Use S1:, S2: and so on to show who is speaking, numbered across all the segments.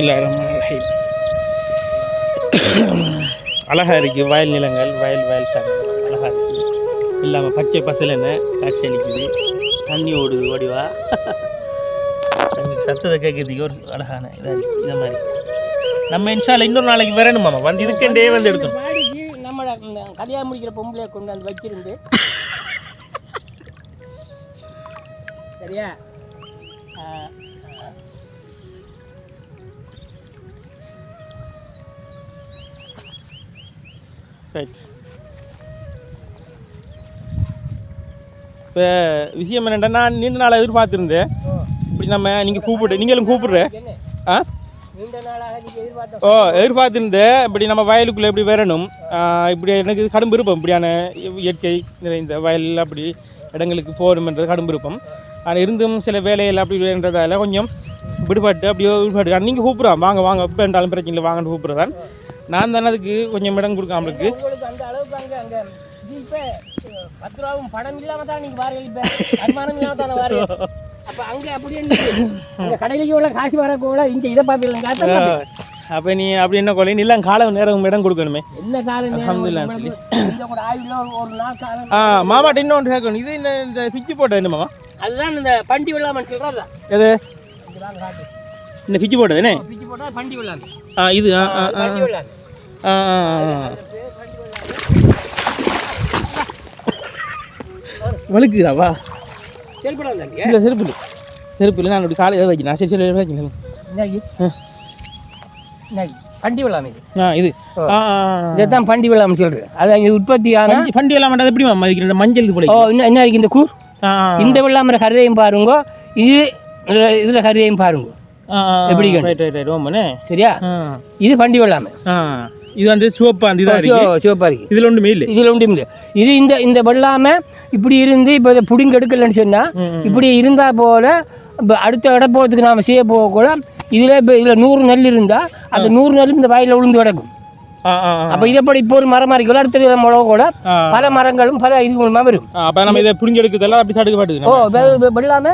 S1: பிஸ்மில்லா ரஹீம் அழகா இருக்குது வயல் நிலங்கள் வயல் வயல் சார்ந்த அழகா இருக்குது இல்லாமல் பச்சை பசலன்னு காட்சி அளிக்குது. தண்ணி ஓடுது ஓடிவா. சத்தத்தை கேட்கறதுக்கு ஒரு அழகான இதாக இருக்குது இந்த மாதிரி. நம்ம இன்ஷால இன்னொரு நாளைக்கு வரணுமாமா வந்து இதுக்கண்டே வந்து எடுக்கணும்.
S2: நம்ம கல்யாணம் முடிக்கிற பொம்பளை கொண்டு வந்து வச்சிருந்து. சரியா?
S1: ரைட் இப்போ விஷயம் என்னென்னா நான் நீண்ட நாளாக எதிர்பார்த்துருந்தேன். இப்படி நம்ம நீங்கள் கூப்பிடு நீங்களும் கூப்பிடுற. ஆ? ஓ எதிர்பார்த்துருந்தேன். இப்படி நம்ம வயலுக்குள்ளே இப்படி வரணும்? இப்படி எனக்கு கடும் விருப்பம். இப்படியான இயற்கை நிறைந்த வயல் அப்படி இடங்களுக்கு போகணுன்றது கடும் விருப்பம். ஆனால் இருந்தும் சில வேலைகள் அப்படின்றதால கொஞ்சம் விடுபட்டு அப்படியோ விடுபட்டு. நீங்கள் கூப்பிட்றான் வாங்க வாங்க எப்போ என்றாலும் பிரச்சனை இல்லை வாங்கன்னு கூப்பிட்றதான். நான் தானே அதுக்கு கொஞ்சம் இடம் இருக்கு
S2: உங்களுக்கு அந்த அளவுக்கு அங்க அங்க இப்ப பத்து ரூபாவும் பணம் இல்லாம தான் நீங்க வாரீங்க இப்ப வருமானம் இல்லாம தானே வாரீங்க. அப்ப அங்க அப்படியே அந்த கடையிலேயே உள்ள காசு வர கூட இங்க இதை பார்த்துக்கலாம்
S1: அப்போ நீ அப்படி என்ன கொலை? இல்லை காலம் நேரம் இடம் கொடுக்கணுமே.
S2: என்ன காலம் நாள் காலம்
S1: ஆ மாமாட்ட இன்னொன்று கேட்கணும். இது இந்த இந்த பிச்சு போட்டது என்ன மாமா?
S2: அதுதான் இந்த பண்டி வெள்ளாமன் சொல்றதா
S1: எது. இந்த பிச்சு போட்டது என்ன?
S2: பிச்சு போட்டா பண்டி வெள்ளாமை
S1: ஆ இது ஆ ஆ
S2: வெள்ளாமை வெள்ளாமை இல்லைங்க
S1: இல்லை செருப்பு இல்லை செருப்பு இல்லை நான் அப்படி காலையில் வைக்கணும் சரி சரி வைக்கணும்?
S2: பண்டி வெள்ளாமை இது.
S1: ஆ இது.
S2: இதைத்தான் பண்டி வெள்ளாமை சொல்றது. அது அங்கே உற்பத்தி ஆனா
S1: பண்டி- மாட்டது எப்படி இந்த மஞ்சள் இது போல
S2: ஓ இன்னும் என்ன இருக்கு இந்த
S1: ஆ,
S2: இந்த வெள்ளாமர கருதையும் பாருங்க. இது இதுல- கருதையும் பாருங்க. எப்படி சரியா? இது பண்டி வெள்ளாமை
S1: இது வந்து சிவப்பு அந்த இதாக இருக்கு.
S2: சிவ- சிவப்பா இருக்கு.
S1: இதில் ஒன்றுமே இல்லை
S2: இதில் ஒன்றும் இல்லை இது இந்த இந்த வெள்ளாமை இப்படி இருந்து இப்போ இதை பிடிங்க எடுக்கலன்னு சொன்னா
S1: ம், ம்.
S2: இப்படி இருந்தா போல இப்போ அடுத்த இட போகிறதுக்கு நாம செய்ய போக கூட இதில் இப்போ இதில் நூறு நெல் இருந்தால் அந்த நூறு நெல் இந்த வயலில் விழுந்து கிடக்கும். அப்போ இதை படி இப்போ ஒரு மரம் அறிக்கல அடுத்தது நம்ம உழவு கூட பல மரங்களும் பல இதுகளுமா வரும்.
S1: அப்போ நம்ம இதை புரிஞ்சு எடுக்கிறதெல்லாம் அப்படி தடுக்க மாட்டுது
S2: ஓ வெள்ளாமை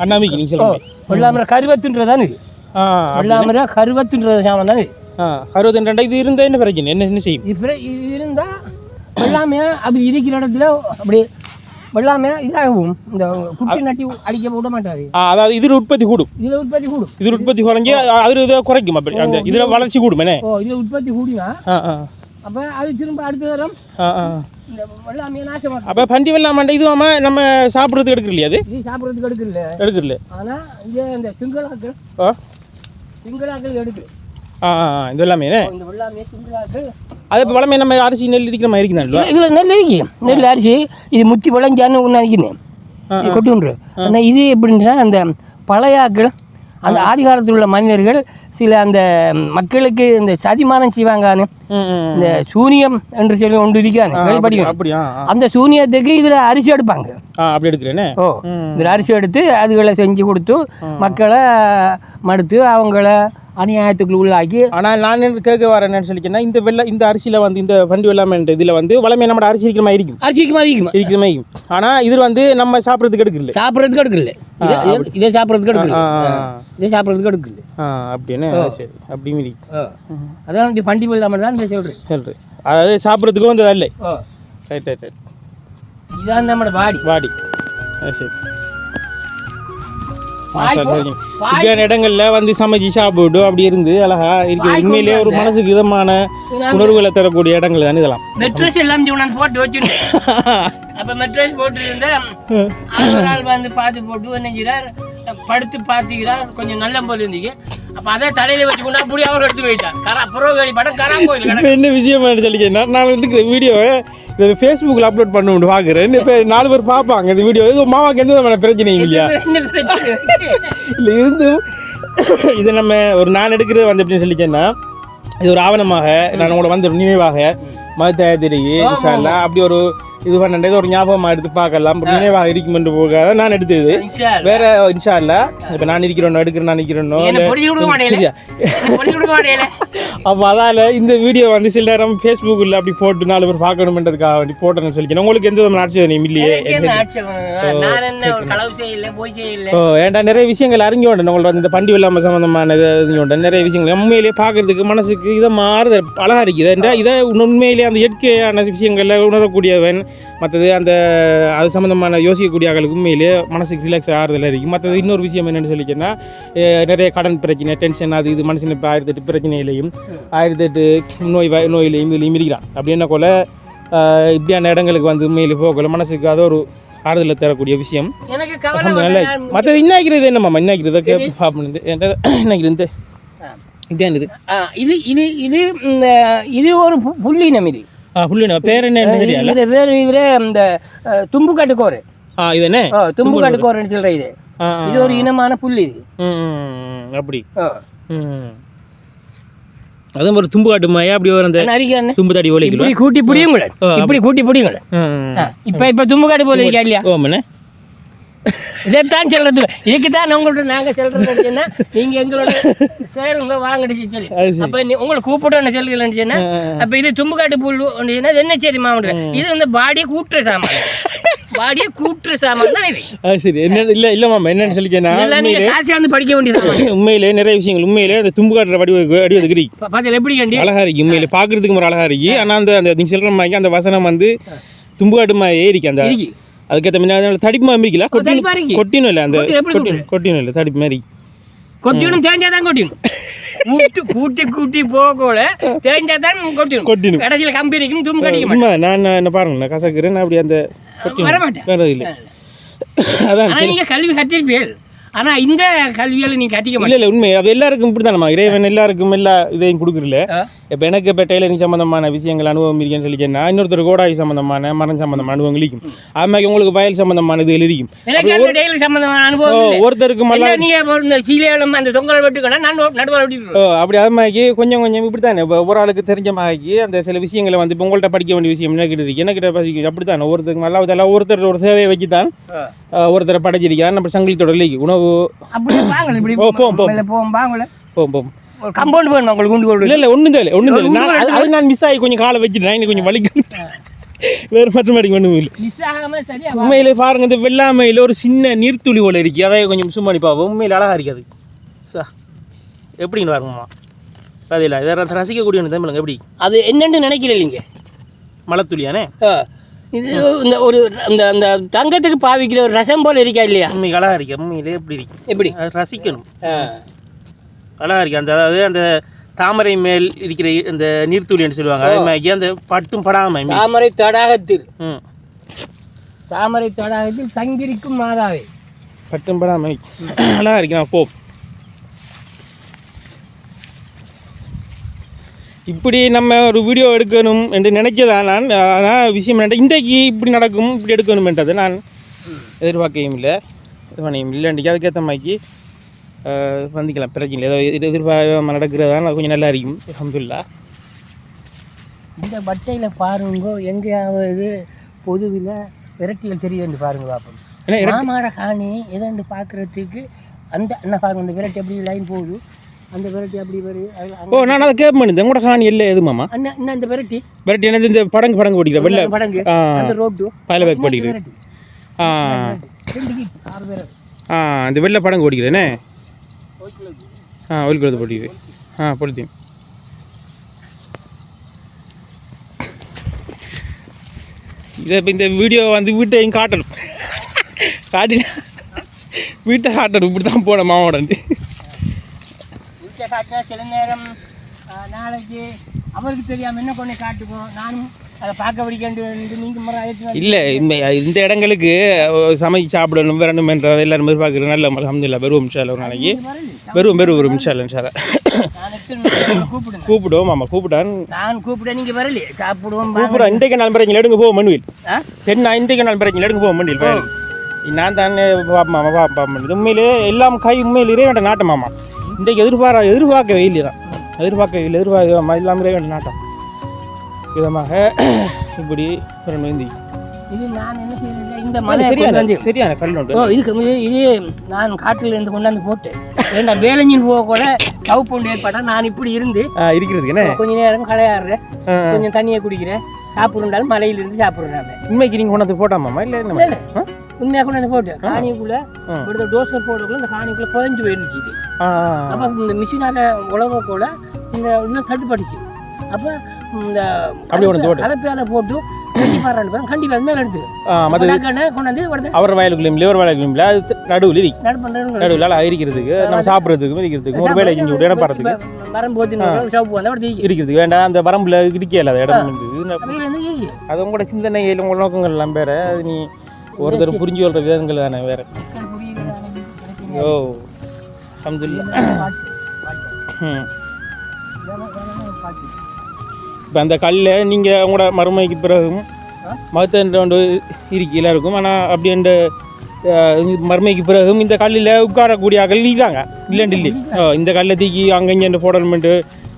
S1: அண்ணாமிக்கு
S2: ஓ
S1: சொல்லுங்க
S2: கருவத்துன்றதானு இது.
S1: ஆ
S2: வெள்ளாமரை கருவத்துன்றது சாமான் தானே இது.
S1: ஆ அறுபத்தி ரெண்டு இது இருந்தால் என்ன பிரச்சனை? என்ன என்ன செய்யும்?
S2: இப்போ இது இருந்தால் வெள்ளாமையா அப்படி இருக்கிற இடத்துல அப்படி வெள்ளாமையா இதாகும். இந்த குட்டி நட்டி அடிக்க விட மாட்டாரு.
S1: ஆ அதாவது இதில் உற்பத்தி கூடும்.
S2: இதில் உற்பத்தி கூடும்.
S1: இதில் உற்பத்தி குறைஞ்சி அது இதை குறைக்கும் அப்படி. அந்த இதில் வளர்ச்சி கூடும் என்ன?
S2: ஓ இதில் உற்பத்தி கூடினா அப்போ அது திரும்ப அடுத்த தரம்
S1: அப்போ பண்டி வெள்ளம் மண்டை இதுவாம நம்ம சாப்பிட்றதுக்கு எடுக்கல இல்லையா அது?
S2: இது சாப்பிட்றதுக்கு எடுக்கல
S1: எடுக்கல
S2: ஆனால் இங்கே இந்த சிங்களாக்கள் சிங்களாக்கள் எடுக்கு.
S1: ஆ இது எல்லாமே அது இப்போ வளமே நம்ம அரிசி நெல் இருக்கிற மாதிரி இருக்குதான்ல
S2: இதில் நெல் இருக்கு. நெல் அரிசி இது முத்தி விளைஞ்சான்னு ஒன்று அரிக்கணும்
S1: ஆ,
S2: இது கொட்டி விட்ரு ஆனால் இது எப்படின்னா அந்த பழையாக்கள் அந்த ஆதி காலத்தில் உள்ள மனிதர்கள் சில அந்த மக்களுக்கு இந்த சதிமானம் செய்வாங்கன்னு இந்த சூனியம் என்று சொல்லி ஒன்று
S1: ஆ.
S2: அந்த சூனியத்துக்கு இதில் அரிசி எடுப்பாங்க.
S1: அப்படி எடுக்கிறேனே
S2: ஓ. இதில் அரிசி எடுத்து அதுகளை செஞ்சு கொடுத்து மக்களை மடுத்து அவங்கள அநியாயத்துக்குள்ள உள்ளாக்கி
S1: ஆனால் நான் என்ன கேட்க வரேன் என்னன்னு சொல்லிச்சேன்னா இந்த வெள்ளை இந்த அரிசியில் வந்து இந்த பண்டி வெள்ளாமை இதில் வந்து வளமே நம்ம அரிசி இருக்கிற மாதிரி இருக்கும்.
S2: அரிசிக்கு மாதிரி இருக்குமா?
S1: இருக்கிற மாதிரி இருக்கும். ஆனால் இது வந்து நம்ம சாப்பிட்றதுக்கு எடுக்கல.
S2: சாப்பிட்றதுக்கு எடுக்கல. இதை- சாப்பிட்றதுக்கு எடுக்கல. இதை சாப்பிட்றதுக்கு எடுக்கல.
S1: அப்படின்னு சரி அப்படி இருக்கு.
S2: அதான் பண்டி இல்லாமல் தான் சொல்கிறேன்
S1: சொல்கிறேன் அதாவது சாப்பிட்றதுக்கும் வந்ததா இல்லை ரைட் ரைட் ரைட்.
S2: இதான் நம்மளோட பாடி
S1: ஆ, சரி. இப்படியான இடங்கள்ல வந்து சமைச்சு சாப்பிட்டு அப்படி இருந்து அழகா இருக்கு உண்மையிலேயே ஒரு மனசுக்கு இதமான உணர்வுகளை தரக்கூடிய இடங்கள் தானே இதெல்லாம்.
S2: மெட்ரஸ் எல்லாம் உணர்ந்து போட்டு வச்சுருந்தேன் அப்போ மெட்ரஸ் போட்டு இருந்தேன் நாள் வந்து பார்த்து போட்டு என்ன படுத்து பார்த்துக்கிறார். கொஞ்சம் நல்ல போல இருந்துச்சு. அப்போ அதை தலையில வச்சுக்கொண்டு அப்படி அவர் எடுத்து போயிட்டார். கரா புறவழி படம் கரா கிடக்கு.
S1: என்ன விஷயம் சொல்லிக்கேன்னா நான் வந்து வீடியோவை ஃபேஸ்புக்கில் அப்லோட் பண்ண பார்க்குறேன் இப்போ நாலு பேர் பார்ப்பாங்க இந்த வீடியோ இது மாமாக்கு எந்த விதமான பிரச்சனையும் இல்லையா? இல்லை. இருந்தும் இதை நம்ம ஒரு நான் எடுக்கிறது வந்து எப்படின்னு சொல்லிச்சேன்னா இது ஒரு ஆவணமாக நான் உங்களோட வந்து நினைவாக மதத்தாயத்திரிக்கு அப்படி ஒரு இது பண்ண இது ஒரு ஞாபகமா எடுத்து பார்க்கலாம் நினைவாக இருக்கும் என்று போக நான் எடுத்தது. வேற இன்ஷா இல்ல இப்ப நான் இருக்கிறோம் எடுக்கிறேன் நான்
S2: மாட்டேல
S1: அப்போ அதால இந்த வீடியோ வந்து சில நேரம் ஃபேஸ்புக்கில் அப்படி போட்டு நாலு பேர் பார்க்கணுமென்றதுக்காக வேண்டி போட்டேன்னு சொல்லிக்கிறேன் உங்களுக்கு எந்த விதமான ஆட்சேபம் இல்லையே ஓ ஏன்டா நிறைய விஷயங்கள் அறிஞ்சு கொண்டேன் உங்கள்ட்ட வந்து இந்த பண்டி இல்லாமல் சம்மந்தமான இது கொண்டேன் நிறைய விஷயங்கள் உண்மையிலேயே பார்க்கறதுக்கு மனசுக்கு இதை மாறுது அழகா இருக்குது ஏன்டா இதை உண்மையிலேயே அந்த இயற்கையான விஷயங்களை உணரக்கூடியவன் மற்றது அந்த அது சம்மந்தமான யோசிக்கக்கூடிய ஆளுக்கு உண்மையிலேயே மனசுக்கு ரிலாக்ஸ் ஆறுதல் இருக்குது மற்றது இன்னொரு விஷயம் என்னென்னு சொல்லிக்கன்னா நிறைய கடன் பிரச்சனை டென்ஷன் அது இது மனுஷன் இப்போ ஆயிரத்தி எட்டு பிரச்சனையிலையும் ஆயிரத்தி எட்டு நோய் வ- நோயிலையும் இதுலையும் இருக்கிறான். அப்படி என்ன போல இப்படியான இடங்களுக்கு வந்து உண்மையிலே போகல மனசுக்கு அது ஒரு ஆறுதலை தரக்கூடிய விஷயம். நல்லா மற்றது இன்னைக்கிறது என்னம்மா இன்னைக்கிறது கேட்டு பார்ப்போம் இன்னைக்கிறது இதான் இது.
S2: இது இது இது ஒரு பு- புள்ளினம் இது.
S1: ஆ புள்ளி பேர் என்ன தெரியல
S2: இது வேறு இதுல இந்த அஹ், தும்புக்காட்டு கோரை
S1: ஆ இது என்ன?
S2: ஆ, தும்புக்காட்டு கோரைன்னு சொல்ற இது. இது ஒரு இனமான புள்ளி இது.
S1: அப்படி. அதுவும் ஒரு தும்பு காட்டு மாயா அப்படி ஒரு அந்த தும்பு தாடி
S2: இப்படி
S1: ஓலைக்குள்ள
S2: கூட்டி பிடியுங்கள இப்படி கூட்டி பிடியுங்கள இப்ப இப்ப தும்புக்காட்டு போல இருக்கா இல்லையா
S1: ஓமனே
S2: இதைத்தான் சொல்றது. இதுக்கு தான் உங்கள்ட்ட நாங்க சொல்றது என்ன நீங்க எங்களோட சேருங்க வாங்கடி சொல்லி அப்ப நீ உங்களை கூப்பிட்டு சொல்லுங்கன்னு அப்ப இது தும்புக்காட்டு புல் ஒன்றுனா என்ன சரி மாவட்ட இது வந்து பாடியை கூட்டுற சாமான். பாடியை கூட்டுற சாமான் தான் இது.
S1: சரி. என்ன இல்லை இல்லை மாமா என்னன்னு சொல்லிக்கேன்னா
S2: காசு வந்து படிக்க வேண்டியது
S1: உண்மையிலே நிறைய விஷயங்கள். உண்மையிலே அந்த தும்பு காட்டுற வடி அடி ஒதுக்குறி
S2: பாத்தீங்க எப்படி கண்டி?
S1: அழகா இருக்கு. உண்மையிலே பார்க்கறதுக்கு ஒரு அழகா இருக்கு. ஆனா அந்த அந்த நீங்க சொல்ற மாதிரி அந்த வசனம் வந்து தும்பு காட்டு மாதிரி இருக்கு. அந்த அதுக்கேற்ற முன்னாடி தடிப்பு மாதிரி இருக்கல
S2: இருக்கு.
S1: கொட்டினும் இல்லை அந்த
S2: கொட்டி எப்படி
S1: கொட்டினு கொட்டினும் இல்லை தடிப்பு மாதிரி.
S2: கொட்டிடும் தேஞ்சாதான் கொட்டிடும் கூட்டி கூட்டி கூட்டி போகக்கூட தேஞ்சாதான் கொட்டிடும்
S1: கொட்டினும்.
S2: கடைசியில் கம்பி இருக்கும் தும்பு கடிக்க
S1: உண்மை நான் என்ன பாருங்க நான் கசக்கிறேன் அப்படி அந்த
S2: மாட்டேன் வரமாட்டேன்
S1: இல்லை. அதான்
S2: ஆனா நீங்க கல்வி கட்டிருப்பீர்கள் ஆனா இந்த கல்வியால நீங்க கட்டிக்க
S1: இல்லை இல்லை உண்மை. அது எல்லாருக்கும் இப்படி இறைவன் எல்லாருக்கும் எல்லா இதையும் கொடுக்குறல இப்போ எனக்கு இப்போ டெய்லரிங் சம்மந்தமான விஷயங்கள் அனுபவம் இருக்குன்னு சொல்லிக்கன்னா இன்னொருத்தர் கோடாய் சம்மந்தமான மரம் சம்மந்தமான அனுபவங்கள் இருக்கும். அது மாதிரி உங்களுக்கு வயல் சம்மந்தமான இது
S2: சம்பந்தமான அனுபவம் இல்லை.
S1: ஒருத்தருக்கு
S2: என்ன
S1: மல்ல
S2: நீங்க இப்போ இந்த சீலையிலும் அந்த தொங்கல் வெட்டுக்கணும் நான் நடுவில்
S1: அப்படி அது மாதிரி கொஞ்சம் கொஞ்சம் இப்படி தானே இப்போ ஒரு ஆளுக்கு தெரிஞ்ச மாதிரி அந்த சில விஷயங்களை வந்து இப்போ உங்கள்கிட்ட படிக்க வேண்டிய விஷயம் என்ன இருக்கு? எனக்கிட்ட படிக்க அப்படி தானே ஒருத்தருக்கு நல்லா ஒருத்தர் ஒரு சேவையை வச்சு தான் ஒருத்தரை படைச்சிருக்காரு நம்ம சங்கிலி தொடர்லைக்கு உணவு
S2: போவோம்
S1: போம் போம்.
S2: ஒரு கம்பவுண்ட் வேணும் உங்களுக்கு குண்டு கொண்டு
S1: இல்லை இல்லை ஒன்றும் தெரியல ஒன்றும் தெரியல
S2: ஒரு
S1: நான் அது- நான் மிஸ் ஆகி கொஞ்சம் காலை வச்சுட்டேன் எனக்கு கொஞ்சம் வலிக்கும் வேறு மட்டும் அடிக்க ஒன்றும் இல்லை.
S2: மிஸ் ஆகாம சரியா வா.
S1: உண்மையிலே பாருங்க இந்த வெள்ளாமையில் ஒரு சின்ன நீர்த்துளி போல இருக்கு. அதை கொஞ்சம் சும்மா பண்ணி பார்ப்போம். உண்மையில் அழகா இருக்காது சா எப்படின்னு பாருங்கம்மா. அதில் இதை ரச- ரசிக்கக்கூடிய ஒன்று தமிழுங்க எப்படி?
S2: அது என்னன்னு நினைக்கிறேன் நீங்க.
S1: மலைத்துளியானே?
S2: இது இந்த ஒரு அந்த அந்த தங்கத்துக்கு பாவிக்கிற ஒரு ரசம் போல இருக்கா இல்லையா?
S1: உண்மைக்கு அழகா இருக்கு உண்மையிலே எப்படி இருக்கு?
S2: எப்படி?
S1: ரசிக்கணும். அழகா இருக்கு அந்த அதாவது அந்த தாமரை மேல் இருக்கிற அந்த நீர்த்துளின்னு சொல்லுவாங்க. அதே மாதிரி அந்த பட்டும் படாமல்
S2: தாமரை தடாகத்தில்.
S1: ம்.
S2: தாமரை தடாகத்தில் தங்கியிருக்கும் மாதாவே.
S1: பட்டும் படாமல் அழகா இருக்கு நான் போ. இப்படி நம்ம ஒரு வீடியோ எடுக்கணும் என்று நினைச்சதான் நான்? ஆனால் விஷயம் என்ன இன்றைக்கு இப்படி நடக்கும் இப்படி எடுக்கணுமென்றது நான் எதிர்பார்க்கவும் இல்லை. இது பண்ணியும் இல்லை இன்றைக்கி அதுக்கேற்ற மாதிரிக்கு அஹ், வந்துக்கலாம் பிரச்சனை இல்லை. ஏதோ இது எதிர்பார்க்காம நடக்கிறதா கொஞ்சம் நல்லா இருக்கும் அல்ஹம்துலில்லாஹ்
S2: இந்த வட்டையில பாருங்க எங்கேயாவது பொதுவில் விரட்டிகள் தெரியுது பாருங்க பாப்போம்.
S1: ஏன்னா
S2: மாமாட காணி எதண்டு பார்க்கறதுக்கு அந்த என்ன பாருங்க அந்த விரட்டி அப்படி லைன் போகுது? அந்த விரட்டி அப்படி
S1: ஓ நான் அதை கேட்க மாட்டேன். உங்களோட காணி இல்லை எது மாமா?
S2: அண்ணா அந்த விரட்டி
S1: பட் என்னது? இந்த படங்கு படங்கு ஓடிக்கிற வெள்ளை.
S2: படங்கு அந்த ரோட்டு
S1: பயில பேக் ஓடிக்கிறது
S2: விரட்டி
S1: ஆ. ஆ இந்த வெள்ளை படங்கு ஓடிக்கிறேனே ஆ ஒலிக்கிறது போட்டிக்குது. ஆ பொழுது இதை இப்போ இந்த வீடியோ வந்து வீட்டையும் காட்டணும். காட்டினா வீட்டை காட்டணும். இப்படி தான் மாவோடன்ட்டு
S2: வீட்டை காட்டினா சில நேரம் நாளைக்கு அவருக்கு தெரியாம என்ன கொண்டு காட்டுவோம்? நானும் அதை பார்க்க ஆயிடுச்சு
S1: இல்லை இந்த இடங்களுக்கு சமைச்சு சாப்பிடணும் வரணும் என்ற எல்லாரும் எதிர்பார்க்குற நல்ல அலமதுல்லா வருவோம் இன்ஷால்ல ஒரு நாளைக்கு. இன்ஷால்ல இன்ஷால்ல
S2: நான் எத்தனை மணிக்கு கூப்பிடுங்க
S1: கூப்பிடுவோம் ஆமாம் கூப்பிட்டான்.
S2: நான் கூப்பிட நீங்க வரலையே. சாப்பிடுவோம்.
S1: கூப்பிடுவோம் இன்றைக்கு நாள் பிறகு எடுங்க போவோம் மண்ணில். நான் இன்றைக்கு நாள் பிறகு எடுங்க போவோம் மண்ணில். நான் தானே பாப்பா மாமா பாப்பா உண்மையிலே எல்லாம் கை உண்மையில் இறைவன் நாட்டம் மாமா. இன்றைக்கு எதிர்பார்க்க எதிர்பார்க்கவே இல்லை தான் எதிர்பார்க்க இல்லை எதிர்பார்க்க இறைவன் நாட்டம். விதமாக இப்படி நோந்தி
S2: இது நான் என்ன செய்யறது? இந்த
S1: சரியான சரியான கல்
S2: ஓ இதுக்கு இது நான் காட்டில் இருந்து கொண்டாந்து போட்டு. ஏண்டா வேலைஞ்சின் போக கூட சவுப்பு ஒன்று ஏற்பாட்டா நான் இப்படி இருந்து
S1: இருக்கிறதுக்கு என்ன?
S2: கொஞ்ச நேரம் களையாடுறேன். கொஞ்சம் தண்ணியை குடிக்கிறேன். சாப்பிடுறாலும் மலையில இருந்து சாப்பிடுறேன் நான்.
S1: உண்மைக்கு நீங்க கொண்டாந்து போட்டாமாமா இல்ல
S2: இல்ல, உண்மையாக கொண்டாந்து போட்டு காணிக்குள்ள. ஒரு டோசர் போடக்குள்ள இந்த காணிக்குள்ள புதஞ்சு போயிருந்துச்சு இது. அப்போ இந்த மிஷினால உழவ கூட இந்த இன்னும் தட்டுப்பட்டுச்சு அப்போ இந்த
S1: கொண்டு.
S2: கலப்பையால போட்டு. கண்டிப்பாக அது மேலே எடுத்து. கொண்டாந்து
S1: அவர் வயலுக்குள்ளையும் லிவர் வயலுக்குள்ளையும் அது நடுவில் இருக்கு நடுவில் இருக்கிறதுக்கு நம்ம சாப்பிட்றதுக்கும் இருக்கிறதுக்கு ஒரு வேலை இங்கே இடம் போகிறதுக்கு
S2: மரம் போத்தி சவுப்பு வந்தால் அப்படி தீக்கி.
S1: இருக்கிறதுக்கு வேண்டாம் அந்த வரம்புல இடிக்கல அந்த இடம் வந்து
S2: வந்து
S1: அது உங்களோட சிந்தனைகள் உங்களோட நோக்கங்கள் எல்லாம் அது நீ ஒருத்தர் புரிஞ்சு கொள்ற விதங்கள் தானே வேற. ஓ அல்ஹம்துலில்லாஹ் ம். இப்போ அந்த கல்லை நீங்கள் உங்களோட மறுமைக்கு பிறகும் மகத்தன்ற இருக்கீல இருக்கும் ஆனால் அப்படி அந்த மறுமைக்கு பிறகும் இந்த கல்லில் உட்காரக்கூடிய ஆக்கள் நீதாங்க. இல்லைண்டு ஓ, இந்த கல்லை தூக்கி அங்கே இங்கே போடணுமெண்டு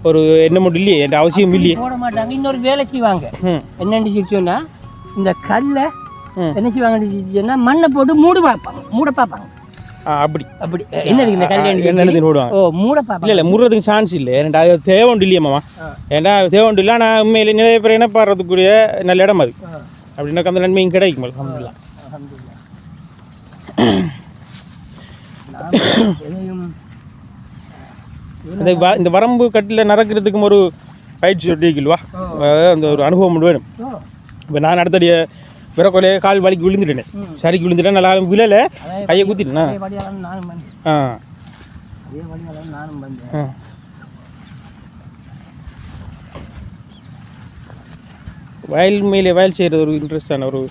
S1: ஒரு என்ன மட்டும் இல்லையே? என்ற அவசியம் இல்லையே?
S2: போட மாட்டாங்க. இன்னொரு வேலை செய்வாங்க. என்னன்னு சொன்னா இந்த கல்லை. என்ன செய்வாங்கன்னு மண்ணை போட்டு மூடு பார்ப்பாங்க மூட பார்ப்பாங்க
S1: அப்படி.
S2: அப்படி. என்னது இந்த கல்யாணி
S1: என்னென்னு விடுவாங்க
S2: ஓ மூட
S1: இல்லை
S2: பார்ப்பாங்க
S1: இல்லை முறுறதுக்கு சான்ஸ் இல்லை. ஏன்டா அது தேவை உண்டு இல்லையா மாமா. ஏன்டா தேவை உண்டு இல்லை. ஆனால் உண்மையில நிறைய பேர் என்ன பாடுறதுக்குரிய நல்ல இடம் அது. அப்படின்னா அந்த நன்மையும் கிடைக்கும்
S2: எதையும்
S1: இந்த வரம்பு கட்டில் நடக்கிறதுக்கும் ஒரு பயிற்சி ஒட்டிக்கல்வா? அந்த ஒரு அனுபவம் ஒன்று வேணும். இப்போ நான் அடுத்தடிய விரக்கொலையே கால் வலிக்கு விழுந்துட்டேன். சரிக்கு விழுந்துட்டேன் நல்லா விழலை கையை
S2: வந்தேன்
S1: ஆ. வயல் மேலே வயல் செய்கிறது ஒரு இன்ட்ரெஸ்டான ஒரு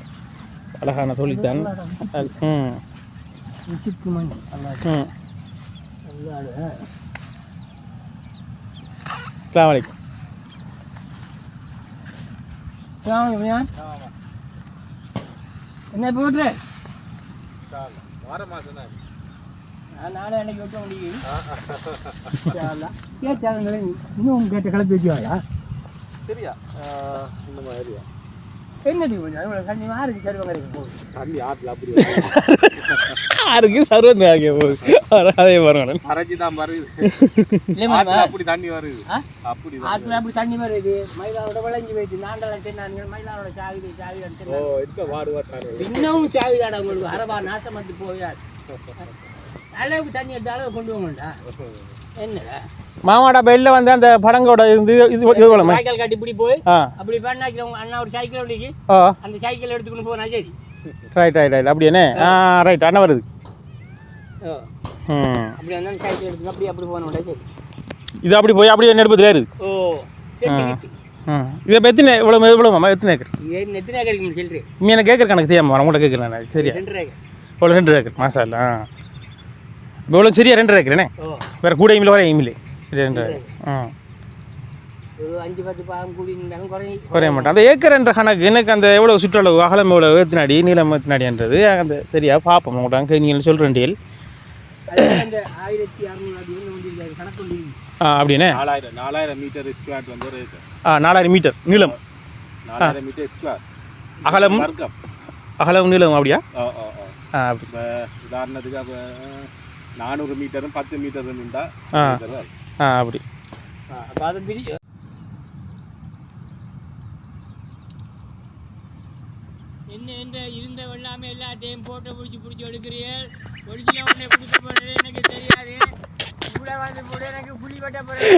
S1: அழகான தொழில்தான். அது ம். ம். அஸ்ஸலாமு அலைக்கும்
S2: சாமி பையன் என்ன போட்டுரு நான் நாளை அன்னைக்கு விட்ட முடியும் கேட்டாங்க இன்னும் கேட்ட கிளப்பி வச்சுவாயா
S3: சரியா இந்த மாதிரியா?
S2: என்னடி கொஞ்சம் இவ்வளோ கண்ணி மாறுக்கு சருவங்க இருக்கு போகுது
S3: தண்ணி ஆற்றுல அப்படி
S1: யாருக்கு சர்வந்து ஆகிய போகுது அதே வரணும்
S3: அரைச்சி தான் வருது. ஆற்றுல அப்படி தண்ணி வருது? அப்படி
S2: ஆத்துல அப்படி தண்ணி வருது. மயிலாவோட விளைஞ்சு போயிட்டு நாண்டெல்லாம் தின்னாங்க மயிலாவோட சாகுது சாகுது
S3: ஓ இருக்க வாடு வாட்டாரு
S2: இன்னமும் சாகுதாடா உங்களுக்கு. அரபா நாசம் வந்து போயாது அளவுக்கு தண்ணி எடுத்த அளவு கொண்டு போக மாட்டா என்னடா?
S1: மாமாடா வெளில வந்து அந்த படங்கோட இருந்து இது இது போலமே
S2: சைக்கிள் கட்டி இப்படி போய் அப்படி பண்ணாக்கிறவங்க அண்ணா ஒரு சைக்கிள்
S1: ஓ
S2: அந்த சைக்கிள் எடுத்துக்கொண்டு போனா சரி.
S1: ரைட் ரைட் ரைட் அப்படியானே ஆ. ரைட் அண்ணா வருது.
S2: அப்படி வந்தா சைக்கிள் எடுத்துக்க அப்படி அப்படி போன சரி.
S1: இது அப்படி போய் அப்படியே நெருப்பத்தில் ஏறுது?
S2: ஓ
S1: இதை எத்தனை எவ்வளோ எவ்வளோ மாமா? எத்தனை ஏக்கர்?
S2: எத்தனை ஏக்கர் சொல்றேன்
S1: நீ எனக்கு ஏக்கர் கணக்கு தெரியாமா உங்கள்கிட்ட கேட்குறேன் நான். சரியா?
S2: ரெண்டு ஏக்கர்.
S1: இவ்வளோ ரெண்டு ஏக்கர். மாசா இல்லை இவ்வளோ சரியா ரெண்டு ஏக்கரேனே
S2: ஓ.
S1: வேறு கூட இமில்ல வர இமில்லே சரி ரெண்டு
S2: குறையும்.
S1: குறைய மாட்டேன். அந்த ஏக்கர் என்ற கணக்கு எனக்கு அந்த எவ்வளோ சுற்றளவு அகலம் எவ்வளோ எத்தனாடி நீளம் எத்தனாடின்றது அந்த சரியா பார்ப்போம். உங்கள்கிட்ட நீங்கள் சொல்கிறேன் ஆ அப்படின்னே?
S3: நாலாயிரம் நாலாயிரம் மீட்டர் ஸ்கொயர் வந்து
S1: ஆ நாலாயிரம் மீட்டர் நீளம்.
S3: நாலாயிரம் மீட்டர் ஸ்கொயர்
S1: அகலம்? அகலம் நீளம் அப்படியா? ஆ
S3: உதாரணத்துக்கு அப்போ நானூறு மீட்டரும் பத்து மீட்டரும் இருந்தால்
S1: ஆ. அப்படி.
S2: அப்போ அதை பிரி என்ன எந்த இருந்த வெள்ளாமை எல்லாத்தையும் போட்டோ பிடிச்சி பிடிச்சி எடுக்கிறீர்கள்? ஒரிஜினல் உடனே கொடுக்க போறது எனக்கு தெரியாது. கூட வந்து கூட எனக்கு புளி வெட்ட போறேன்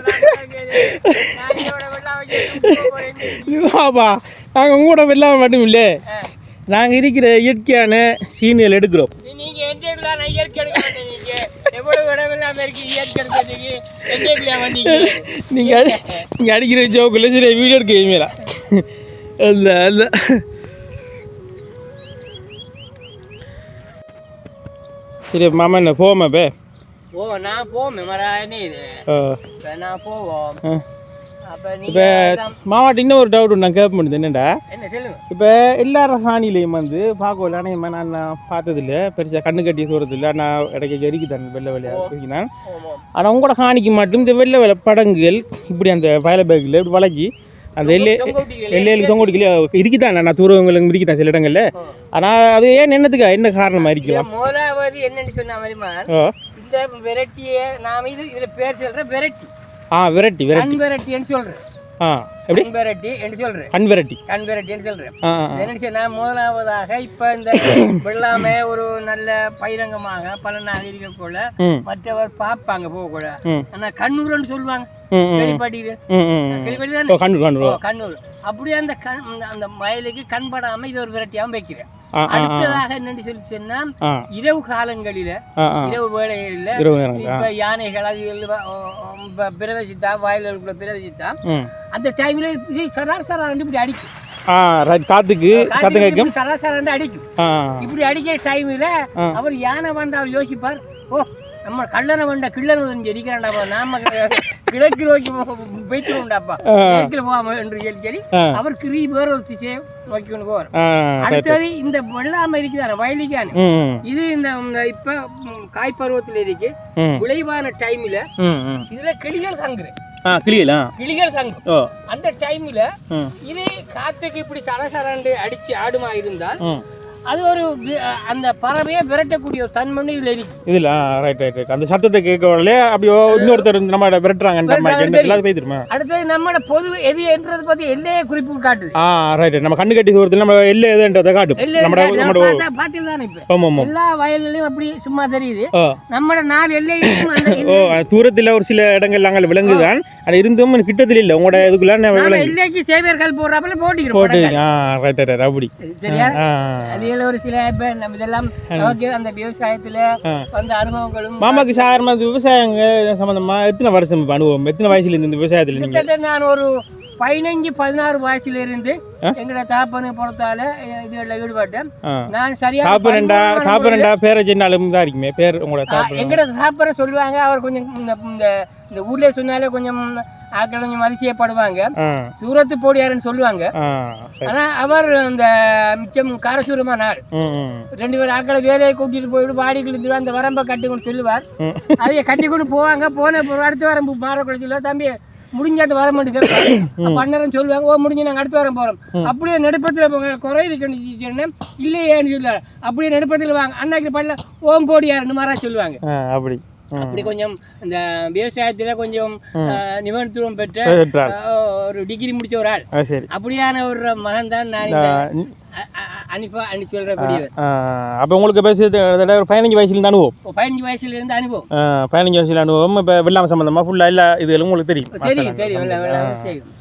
S1: ஆப்பா நாங்கள் உங்களோட வெள்ளாமை மட்டும் இல்லை நாங்கள் இருக்கிற இயற்கையான சீனியல் எடுக்கிறோம்
S2: நீங்க எந்த நான் இயற்கை எடுக்க மாட்டேன் நீங்க எவ்வளவு இடம் இல்லாம இருக்கு இயற்கை எடுக்கிறதுக்கு எந்த வந்தீங்க
S1: நீங்கள் நீங்கள் அடிக்கிற ஜோக்கில் சரி வீடியோ எடுக்க இமேலா இல்லை இல்லை சரி மாமா என்ன போமா பே
S2: ஓ நான் போவேன் மரானே இது
S1: ஆ
S2: இப்ப நான் போவோம்
S1: ஆ.
S2: அப்ப நீங்க
S1: இப்போ மாமாட்ட இன்னும் ஒரு டவுட் நான் கேட்க முடியுது. என்னடா இப்போ எல்லா ரசானிலையும் வந்து பார்க்கல ஆனால் நான் நான் பார்த்ததில்ல. பெருசாக கண்ணு கட்டி சொல்கிறது இல்லை நான் இடைக்க எரிக்குதான் வெள்ளை வெள்ளையாக
S2: ஆமா.
S1: ஆனால் உங்களோட காணிக்கு மட்டும் இந்த வெள்ளை வெள்ளை படங்குகள் இப்படி அந்த வயல பேக்கில் இப்படி வளைக்கி அந்த எல்லை. எல்லையில் தொங்க முடிக்கல இருக்குதான் நான் தூரவங்களுக்கு இருக்குதான் சில இடங்கள்ல. ஆனால் அது ஏன் என்னத்துக்கா? என்ன காரணமாக இருக்கலாம்?
S2: முதலாவது என்னன்னு சொன்ன மாதிரிமா
S1: ஓ
S2: இந்த வெரைட்டியை நாம இது இதுல பேர் சொல்றேன் வெரைட்டி.
S1: ஆ வெரைட்டி வெரைட்டி.
S2: கண் வெரைட்டின்னு சொல்றேன்.
S1: ஆ எப்படி?
S2: கண் வெரைட்டி என்று சொல்றேன்.
S1: கண் வெரைட்டி.
S2: கண் வெரைட்டின்னு சொல்றேன்.
S1: ஆ ஆ, ஆ.
S2: என்னன்னு சொன்னா முதலாவதாக இப்ப இந்த வெள்ளாமை ஒரு நல்ல பயிரங்கமாக பலனாக இருக்கக்குள்ள மற்றவர் பார்ப்பாங்க போகக்கூட
S1: ம்.
S2: ஆனா கண்ணூர்னு சொல்லுவாங்க.
S1: ஓ,
S2: கண்ணூர் அப்படியே அந்த கண் அந்த- வயலுக்கு கண் படாம இது ஒரு வெரைட்டியாகவும் வைக்கிறேன். அடுத்ததாக என்னன்னு சொல்லி சொன்னா இரவு காலங்களில இரவு வேளைகளில் இப்ப யானைகள் அது பிரவேசித்தா வயலுக்குள்ள பிரவேசித்தா அந்த டைம்ல சரார் சரார் இப்படி அடிக்கும்.
S1: காற்றுக்கு சத்தம் கேட்கும்.
S2: அடிக்கும். இப்படி அடிக்கிற டைம்ல. அவர் யானை வந்தா அவர் யோசிப்பார் ஓ நம்ம கல்லணை வந்த கிள்ளன் வந்து அடிக்கிறான்டாப்பா நாம கிழக்கு நோக்கி வைத்திருவோம்டாப்பா கிழக்கில் போகாம என்று சொல்லி சொல்லி. அவர் கிரி வேற ஒரு திசையை நோக்கி கொண்டு போவார். அடுத்தது இந்த வெள்ளாமை இருக்குதானே வயலிக்கான இது இந்த இப்ப ம், காய்பருவத்தில் இருக்கு. விளைவான டைம்ல இதுல கிளிகள்
S1: கிளியலா
S2: கிளிகள்? தங்கும்.
S1: ஓ.
S2: அந்த டைம்ல இது காத்துக்கு இப்படி சரசரண்டு அடிச்சு ஆடுமா இருந்தால் அது ஒரு அந்த பறவையை விரட்டக்கூடிய ஒரு தன்மை இதுல இருக்கு.
S1: இதில் ரைட் ரைட் ரைட் அந்த சத்தத்தை கேட்க உடனே அப்படியோ இன்னொருத்தர் நம்ம விரட்டுறாங்கன்ற மாதிரி
S2: விரட்டுறாங்க,
S1: தெரியுமா.
S2: அடுத்தது நம்மளோட பொது எது என்றதை பத்தி எல்லையே குறிப்பு காட்டுது.
S1: ஆ ரைட் நம்ம கண்ணு கட்டி தூரத்தில் நம்ம எல்லை எதுன்றதை காட்டும்.
S2: இப்ப.
S1: ஆமாம் ஆமாம்.
S2: எல்லா வயல்லையும் அப்படி சும்மா தெரியுது.
S1: ஓ
S2: நம்மளோட நாலு எல்லையிலும் அந்த
S1: ஓ தூரத்தில் ஒரு சில இடங்கள் நாங்கள் விலங்குதான் அது இருந்தும் கிட்டத்தில் இல்லை. உங்களோட இதுக்குள்ள நான்
S2: எல்லைக்கு சேவியர்கள் போடுறாப்புல போட்டிக்கிறோம்
S1: போட்டு
S2: படங்கள்.
S1: ஆ ரைட் ரைட் அப்படி.
S2: சரியா? அதுல ஒரு சில நம்ம இதெல்லாம் நமக்கு அந்த விவசாயத்துல
S1: ஆ.
S2: வந்த அனுபவங்களும்
S1: மாமாக்கு சாதாரண விவசாயங்க சம்பந்தமா எத்தனை வருஷம் அனுபவம் எத்தனை வயசுல இருந்து இந்த விவசாயத்துல
S2: நான் ஒரு பதினஞ்சு பதினாறு வயசுல இருந்து எங்களோட தாப்பனு பொறுத்தால இதுல ஈடுபட்டேன்
S1: ஆ.
S2: நான் சரியா
S1: காப்பரண்டா காப்பரண்டா பேரை சின்னாலும் தான் இருக்குமே பேர் உங்களோட
S2: எங்கட சாப்பிட சொல்லுவாங்க. அவர் கொஞ்சம் இந்த இந்த இந்த ஊர்ல சொன்னாலே கொஞ்சம் ஆட்கள் கொஞ்சம் அதிசயப்படுவாங்க சூரத்து போடியாருன்னு சொல்லுவாங்க. ஆனா அவர் அந்த மிச்சம் காரசூரமா நாள் ரெண்டு பேரும் ஆட்களை வேலையை கூட்டிட்டு போயிட்டு வாடிகளுக்கு அந்த வரம்பை கட்டி கொண்டு சொல்லுவார். அதைய கட்டி கொண்டு போவாங்க. போன அடுத்த வரம்பு மாறக்குள்ள தம்பி முடிஞ்ச அந்த வர மாட்டேங்க பண்ணறேன்னு சொல்லுவாங்க ஓ முடிஞ்சு நாங்கள் அடுத்த வாரம் போகிறோம் அப்படியே நடுப்பத்தில் போங்க குறையுது கண்டிச்சுன்னா இல்லையேன்னு சொல்லுவாங்க அப்படியே நடுப்பத்தில் வாங்க. அன்னைக்கு பண்ணல ஓம் போடியாருன்னு மாறா சொல்லுவாங்க.
S1: அப்படி.
S2: அப்படி கொஞ்சம் இந்த விவசாயத்தில் கொஞ்சம் நிபுணத்துவம் பெற்ற ஒரு டிகிரி முடிச்ச ஒரு ஆள். அப்படியான ஒரு மகன் தான் நான்
S1: அப்ப உங்களுக்கு கிட்டத்தட்ட ஒரு பதினஞ்சு வயசுல இருந்து அனுபவம்
S2: பதினஞ்சு வயசுல இருந்து அனுபவம்
S1: பதினஞ்சு வயசுல அனுபவம். இப்போ வெள்ளாமை எல்லா இதுகளும் உங்களுக்கு தெரியும்.
S2: தெரியும் தெரியும்.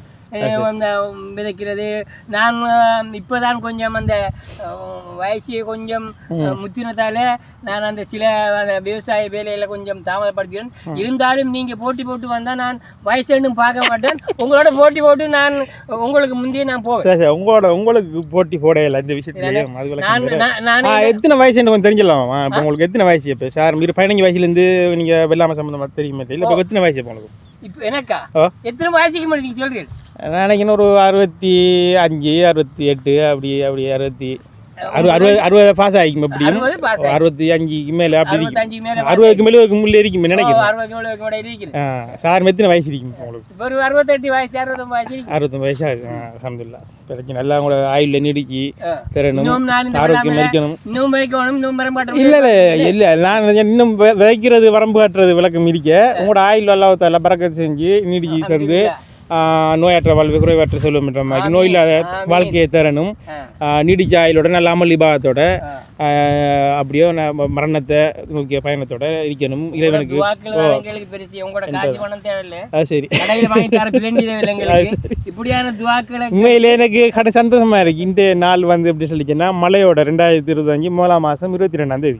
S2: அந்த விதைக்கிறது நான் இப்பதான் கொஞ்சம் அந்த வயசு கொஞ்சம் முத்தினதால நான் அந்த சில அந்த விவசாய வேலையில கொஞ்சம் தாமதப்படுத்துகிறேன் இருந்தாலும் நீங்க போட்டி போட்டு வந்தா நான் வயசுன்னு பார்க்க மாட்டேன். உங்களோட போட்டி போட்டு நான் உங்களுக்கு முந்தைய நான் போவேன்.
S1: உங்களோட உங்களுக்கு போட்டி போடையில இந்த ஆ, எத்தனை வயசு கொஞ்சம் தெரிஞ்சிடலாமா இப்போ உங்களுக்கு எத்தனை வயசு இப்போ? சார் இரு பதினஞ்சு வயசுலேருந்து நீங்கள் வெள்ளாமை சம்மந்தமாக தெரியுமா தெரியல. இப்போ எத்தனை வயசு இப்போ உங்களுக்கு?
S2: இப்போ எனக்கா. எத்தனை வயசுக்கு மட்டும் நீங்க சொல்றீங்க?
S1: நான் நினைக்கிறேன் ஒரு அறுபத்தி அஞ்சு அறுபத்தி எட்டு அப்படி அப்படி அறுபத்தி அறு அறுபது அறுபது பாஸ் ஆகிக்கும்
S2: அறுபது பாஸ்
S1: அறுபத்தி அஞ்சுக்கு மேலே அப்படி அறுபதுக்கு மேலே ஒரு முள்ளே இருக்கும் நினைக்கிறேன்.
S2: அறுபது கூட
S1: ஆ சார் எத்தனை வயசு இருக்கும் உங்களுக்கு?
S2: ஒரு அறுபத்தெட்டு வயசு அறுபத்தொம்பது வயசு.
S1: அறுபத்தொம்பது வயசு ஆகுது. அலமதுல்லா பிறகு நல்லா உங்களோட ஆயுளில் நீடிக்கி
S2: இந்த
S1: ஆரோக்கியம்
S2: மரம்
S1: இல்ல இல்ல இல்ல. நான் இன்னும் விதைக்கிறது வரம்பு காட்டுறது விளக்கம் இருக்க. உங்களோட ஆயுள் அல்லாவத்தால பறக்க செஞ்சு நீடிக்கி தந்து நோயற்ற வாழ்வு குறைவற்ற செல்வம் என்ற மாதிரி. நோய் இல்லாத வாழ்க்கையை தரணும் ஆஹ், நீடிச்ச ஆயுளோட நல்ல அமளிபாகத்தோட ஆஹ், அப்படியோ மரணத்தை நோக்கிய பயணத்தோட இருக்கணும். இறைவனுக்கு சரி. உண்மையிலே எனக்கு கடை சந்தோஷமா இருக்கு. இந்த நாள் வந்து எப்படி சொல்லிச்சுன்னா மழையோட ரெண்டாயிரத்தி இருபத்தஞ்சு மூணாம் மாசம் இருபத்தி ரெண்டாம் தேதி.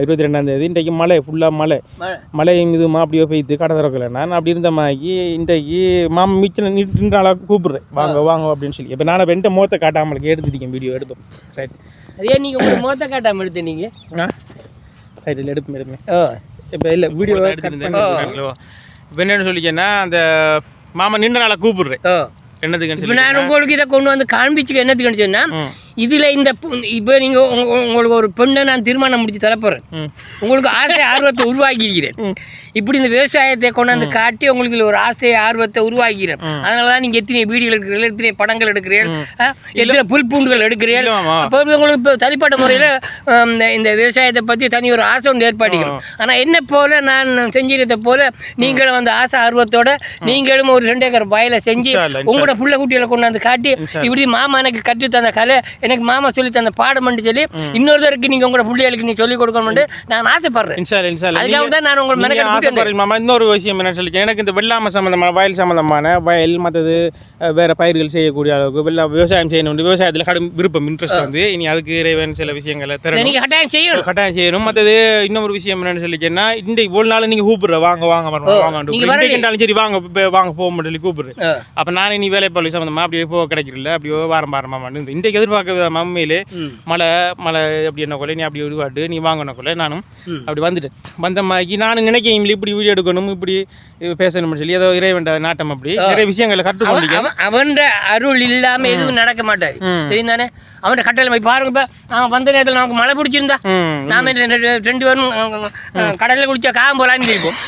S1: இருபத்தி ரெண்டாம் தேதி. இன்றைக்கு மழை ஃபுல்லாக மழை.
S2: மழை.
S1: மழையும் இதுமா அப்படியே பெய்த்து கடை திறக்கல. நான் அப்படி இருந்த மாதிரி இன்றைக்கு மாமா மிச்சம் நின்ற ஆளாக கூப்பிடுறேன். வாங்க வாங்க அப்படின்னு சொல்லி. இப்போ நான் வெண்ட முகத்தை காட்டாமலுக்கு எடுத்துட்டீங்க வீடியோ எடுப்போம் ரைட்
S2: அதே நீங்க உங்க மோத்த காட்டாம எடுத்து நீங்க.
S1: ஆ? ரைட் இல்லை எடுப்போம் எடுப்போம்.
S2: ஓ.
S1: இப்போ இல்லை வீடியோ இப்போ என்னன்னு சொல்லிச்சேன்னா அந்த மாமா நின்ற நாளை கூப்பிடுறேன். என்னதுக்குன்னு சொல்லி
S2: நான் உங்களுக்கு இதை கொண்டு வந்து காண்பிச்சுக்க என்னத்துக்குன்னு சொன்னா
S1: ம்.
S2: இதுல இந்த இப்போ நீங்க உங்க- உங்களுக்கு ஒரு பெண்ணை நான் திருமணம் முடிச்சு தரப்போறேன்.
S1: ம்.
S2: உங்களுக்கு ஆசை ஆர்வத்தை உருவாக்கி இருக்கிறேன் இப்படி இந்த விவசாயத்தை கொண்டாந்து காட்டி உங்களுக்கு இதுல ஒரு ஆசை ஆர்வத்தை உருவாக்கிறேன் அதனால தான் நீங்க எத்தனை வீடியோ எடுக்கிறீர்கள் எத்தனை படங்கள் எடுக்கிறீர்கள் எத்தனை புல் பூண்டுகள் எடுக்கிறீர்கள். அப்போ உங்களுக்கு இப்போ தனிப்பட்ட முறையில் இந்த விவசாயத்தை பற்றி தனி ஒரு ஆசை ஒன்று ஏற்பாட்டிக்கணும் ஆனால் என்ன போல நான் செஞ்சிருந்த போல நீங்களும் அந்த ஆசை ஆர்வத்தோட நீங்களும் ஒரு ரெண்டு ஏக்கர் வயலை செஞ்சு உங்களோட புள்ள குட்டிகளை கொண்டாந்து காட்டி இப்படி மாமா எனக்கு கற்று தந்த கலை எனக்கு மாமா சொல்லி தந்த பாடம்னு சொல்லி இன்னொருத்தருக்கு நீங்கள் உங்களோட பிள்ளைகளுக்கு நீ சொல்லிக் கொடுக்கணும்னு நான் ஆசைப்படுறேன். அதுக்காக
S1: நீங்க-
S2: தான் நான் உங்களை
S1: நீங்க
S2: மெனக்கெட்டு கூட்டி வந்தேன்.
S1: ஆசைப்படுறீங்க மாமா. இன்னொரு விஷயம் என்ன சொல்லி எனக்கு இந்த வெள்ளாமை சம்மந்தமான வயல் சம்மந்தமான வயல் மற்றது வேற பயிர்கள் செய்யக்கூடிய அளவுக்கு வெள்ளா விவசாயம் செய்யணும் விவசாயத்தில் கடும் விருப்பம் இன்ட்ரெஸ்ட் வந்து. இனி அதுக்கு இறைவன் சில விஷயங்களை தரணும்.
S2: நீங்கள் கட்டாயம் செய்யணும்.
S1: கட்டாயம் செய்யணும். மற்றது இன்னொரு விஷயம் என்னன்னு சொல்லிச்சேன்னா இந்த இவ்வளவு நாள் நீங்க கூப்பிடுற வாங்க வாங்க வாங்க
S2: நீங்க
S1: சரி வாங்க வாங்க போக சொல்லி கூப்பிடுறேன். அப்ப நானே நீ வேலை பள்ளி சம்மந்தமா அப்படியே போக கிடைக்கிறல அப்படியே வாரம் வாரமா வந்து இன்றைக்கு எதிர்பார்க்க மம்மையிலே
S2: ம்.
S1: மழை மழை அப்படி என்ன கொள்ள நீ அப்படி விடுவாட்டு நீ வாங்கின கொள்ள நானும். அப்படி வந்துட்டேன் வந்த மாதிரி நான் நினைக்கிறேன் இப்படி வீடியோ எடுக்கணும் இப்படி பேசணும்னு சொல்லி ஏதோ இறைவன் நாட்டம் அப்படி நிறைய விஷயங்களை கற்றுக்கொண்டு
S2: அவன் அருள் இல்லாம எதுவும் நடக்க மாட்டாது. தெரியும் தானே அவன் கட்டளை போய் பாருங்க இப்ப வந்த நேரத்தில் நமக்கு மழை பிடிச்சிருந்தா நாம ரெண்டு- பேரும் கடல்ல குளிச்சா காகம் இருப்போம்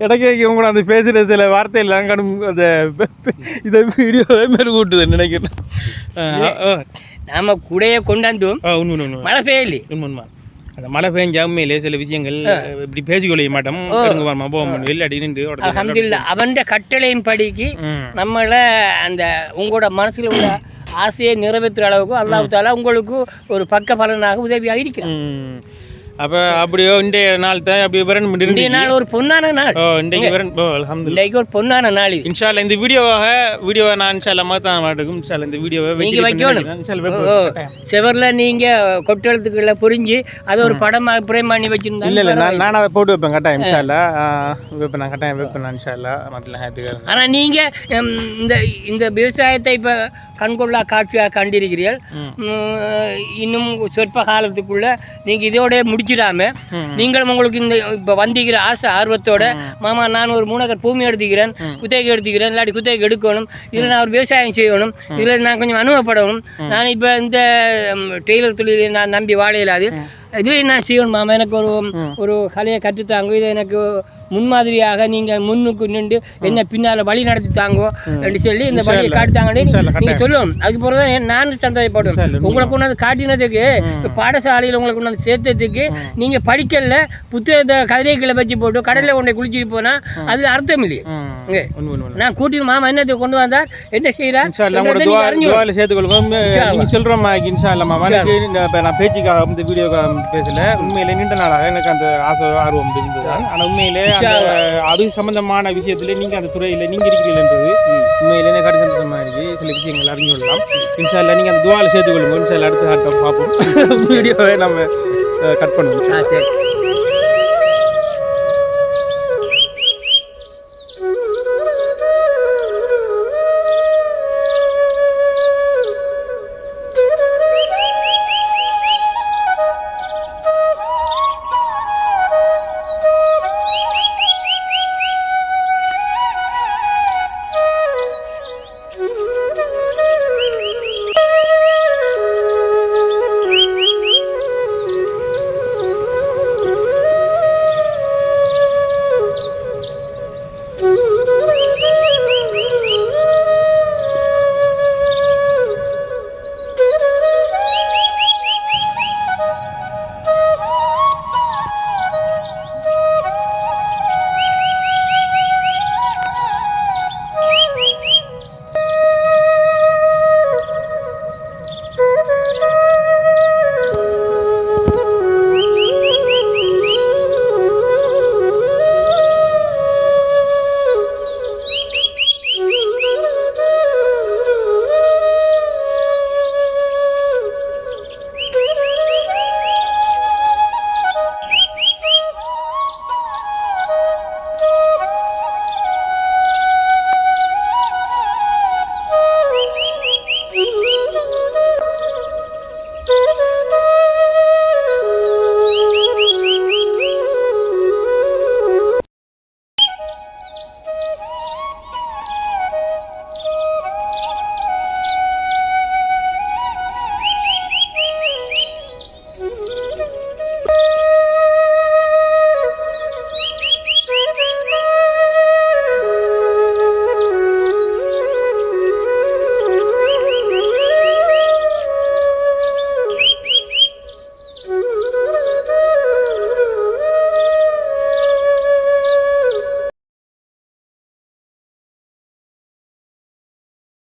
S1: இடக்கே உங்களை அந்த பேசுகிற சில வார்த்தையெல்லாம் கடும் அந்த இதை வீடியோவே மாரி கூட்டுது நினைக்கிறேன்.
S2: நாம கூடையே கொண்டாந்தோம் மழை பெய்யல
S1: உண்மை அந்த மழை பெஞ்சா உண்மையிலே சில விஷயங்கள் இப்படி பேசிக்கொள்ள மாட்டோம். போக முடியும் இல்லாட்டி நின்று உடனே
S2: அலமதுல்ல அவன் கட்டளையின் படிக்கு நம்மளை அந்த உங்களோட மனசுல உள்ள ஆசையை நிறைவேற்றுற அளவுக்கு அல்லாஹ் தாலா உங்களுக்கு ஒரு பக்க பலனாக உதவியாக இருக்கிறான்
S1: ம். அப்ப அப்படியோ இன்றைய நாள் தான் அப்படியே வரணும்
S2: இன்றைய நாள் ஒரு பொன்னான நாள்.
S1: ஓ இன்றைக்கு வரணும் ஓ
S2: இன்றைக்கு ஒரு பொன்னான நாள்.
S1: இன்ஷால்ல இந்த வீடியோவாக வீடியோவை நான் இன்ஷால்ல மாற்ற மாட்டேங்கும். இன்ஷால்ல இந்த வீடியோவை
S2: நீங்க வைக்கணும். செவர்ல நீங்க கொட்டெழுத்துக்களை புரிஞ்சு அதை ஒரு படமா பிரேம் பண்ணி வச்சிருந்தா
S1: இல்ல இல்ல நான் நான் அதை போட்டு வைப்பேன் கட்டாயம் இன்ஷால்லா வைப்பேன் நான் கட்டாயம் வைப்பேன் நான் இன்ஷால்லா மத்தில ஹேத்துக்காக
S2: ஆனா நீங்க ம், இந்த இந்த விவசாயத்தை இப்ப கண்கொள்ளா காட்சியாக கண்டிருக்கிறீர்கள். இன்னும் சொற்ப காலத்துக்குள்ள நீங்க இதோட முடிச்சிடாம
S1: ம்.
S2: நீங்களும் உங்களுக்கு இந்த இப்ப வந்திக்கிற ஆசை ஆர்வத்தோட மாமா நான் ஒரு மூணு ஏக்கர் பூமி எடுத்துக்கிறேன் குத்தகைக்கு எடுத்துக்கிறேன் இல்லாட்டி குத்தகைக்கு எடுக்கணும் இதில் நான் ஒரு விவசாயம் செய்யணும் இதில் நான் கொஞ்சம் அனுபவப்படணும். நான் இப்போ இந்த டெய்லர் தொழிலை நான் நம்பி வாழ இயலாது. இதுலேயும் நான் செய்யணும் மாமா. எனக்கு ஒரு ஒரு கலையை கற்றுத்தாங்க. இதை எனக்கு முன்மாதிரியாக நீங்கள் முன்னுக்கு நின்று என்ன பின்னால் வழி நடத்தி தாங்கோ என்று சொல்லி இந்த வழியை காட்டுத்தாங்கன்னு நீங்கள் சொல்லணும் அதுக்கு பிறகு தான் நான் சந்தோஷப்படுவேன் உங்களை கொண்டாந்து காட்டினதுக்கு பாடசாலையில் உங்களை கொண்டாந்து சேர்த்ததுக்கு நீங்கள் படிக்கல புத்தகத்தை கதிரைகளை வச்சு போட்டு கடலில் கொண்டு குளிச்சுட்டு போனால் அதில் அர்த்தம் இல்லையே. நான் கூட்டிட்டு மாமா என்னத்தை கொண்டு வந்தார்? என்ன செய்யறார்
S1: சேர்த்துக்கொள்வோம். நீங்க சொல்ற மாதிரி இன்ஷால்லா மாமா எனக்கு இந்த நான் பேச்சுக்காக இந்த வீடியோக்காக பேசல. உண்மையிலே நீண்ட நாளாக எனக்கு அந்த ஆசை ஆர்வம் இருந்தது. ஆனா உண்மையிலே அது சம்பந்தமான விஷயத்துல நீங்க அந்த துறையில நீங்க இருக்கிறீங்கன்றது உண்மையிலே எனக்கு கடி சந்தோஷமா இருக்கு சில விஷயங்கள் அறிஞ்சு கொள்ளலாம். இன்ஷால்லா நீங்க அந்த துவாவில் சேர்த்துக்கொள்ளுங்க இன்ஷால்லா அடுத்த காட்டம் பார்ப்போம். வீடியோவை நம்ம கட் பண்ணுவோம்.
S2: சரி.